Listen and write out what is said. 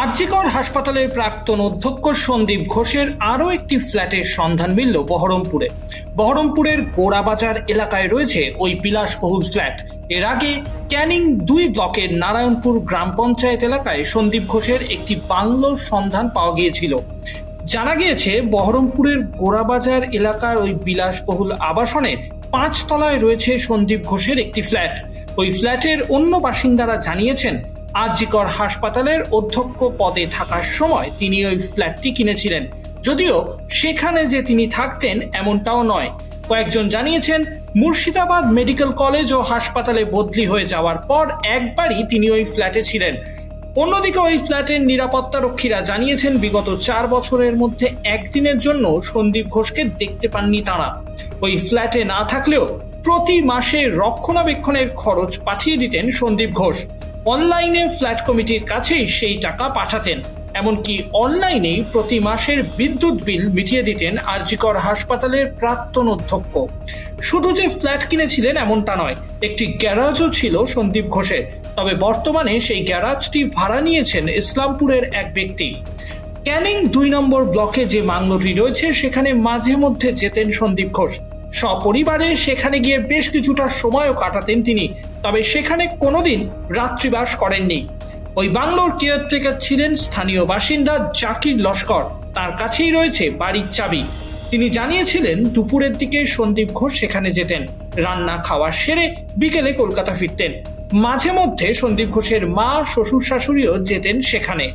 আরজিকর হাসপাতালের প্রাক্তন অধ্যক্ষ সন্দীপ ঘোষের আরও একটি ফ্ল্যাটের সন্ধান মিলল বহরমপুরে। বহরমপুরের গোড়াবাজার এলাকায় রয়েছে ওই বিলাসবহুল ফ্ল্যাট। এর আগে ক্যানিং দুই ব্লকের নারায়ণপুর গ্রাম পঞ্চায়েত এলাকায় সন্দীপ ঘোষের একটি বাংলোর সন্ধান পাওয়া গিয়েছিল। জানা গিয়েছে, বহরমপুরের গোড়াবাজার এলাকার ওই বিলাসবহুল আবাসনের পাঁচ তলায় রয়েছে সন্দীপ ঘোষের একটি ফ্ল্যাট। ওই ফ্ল্যাটের অন্য বাসিন্দারা জানিয়েছেন আরজিকর হাসপাতালের অধ্যক্ষ পদে থাকার সময় তিনি ওই ফ্ল্যাটটি কিনেছিলেন। যদিও সেখানে যে তিনি থাকতেন এমনটাও নয়। কয়েকজন জানিয়েছেন, মুর্শিদাবাদ মেডিকেল কলেজ ও হাসপাতালে বদলি হয়ে যাওয়ার পর একবারই তিনি ওই ফ্ল্যাটে ছিলেন। অন্যদিকে ওই ফ্ল্যাটের নিরাপত্তা রক্ষীরা জানিয়েছেন, বিগত চার বছরের মধ্যে একদিনের জন্য সন্দীপ ঘোষকে দেখতে পাননি তারা। ওই ফ্ল্যাটে না থাকলেও প্রতি মাসে রক্ষণাবেক্ষণের খরচ পাঠিয়ে দিতেন সন্দীপ ঘোষ। অনলাইনে ফ্ল্যাট কমিটির কাছেই সেই টাকা পাঠাতেন। এমনকি অনলাইনেই প্রতি মাসের বিদ্যুৎ বিল মিটিয়ে দিতেন আরজিকর হাসপাতালের প্রাক্তন অধ্যক্ষ। শুধু যে ফ্ল্যাট কিনেছিলেন এমনটা নয়, একটি গ্যারাজও ছিল সন্দীপ ঘোষের। তবে বর্তমানে সেই গ্যারাজটি ভাড়া নিয়েছেন ইসলামপুরের এক ব্যক্তি। ক্যানিং দুই নম্বর ব্লকে যে বাংলোটি রয়েছে, সেখানে মাঝে মধ্যে যেতেন সন্দীপ ঘোষ। সপরিবারে সেখানে গিয়ে বেশ কিছুটা সময়ও কাটাতেন তিনি, তবে সেখানে কোনোদিন রাত্রিবাস করেননি। ওই বাংলোর কেয়ারটেকার ছিলেন স্থানীয় বাসিন্দা জাকির লস্কর। তার কাছেই রয়েছে বাড়ির চাবি। তিনি জানিয়েছিলেন দুপুরের দিকে সন্দীপ ঘোষ সেখানে যেতেন। রান্না খাওয়া সেরে বিকেলে কলকাতা ফিরতেন। মাঝে মধ্যে সন্দীপ ঘোষের মা, শ্বশুর শাশুড়িও যেতেন সেখানে।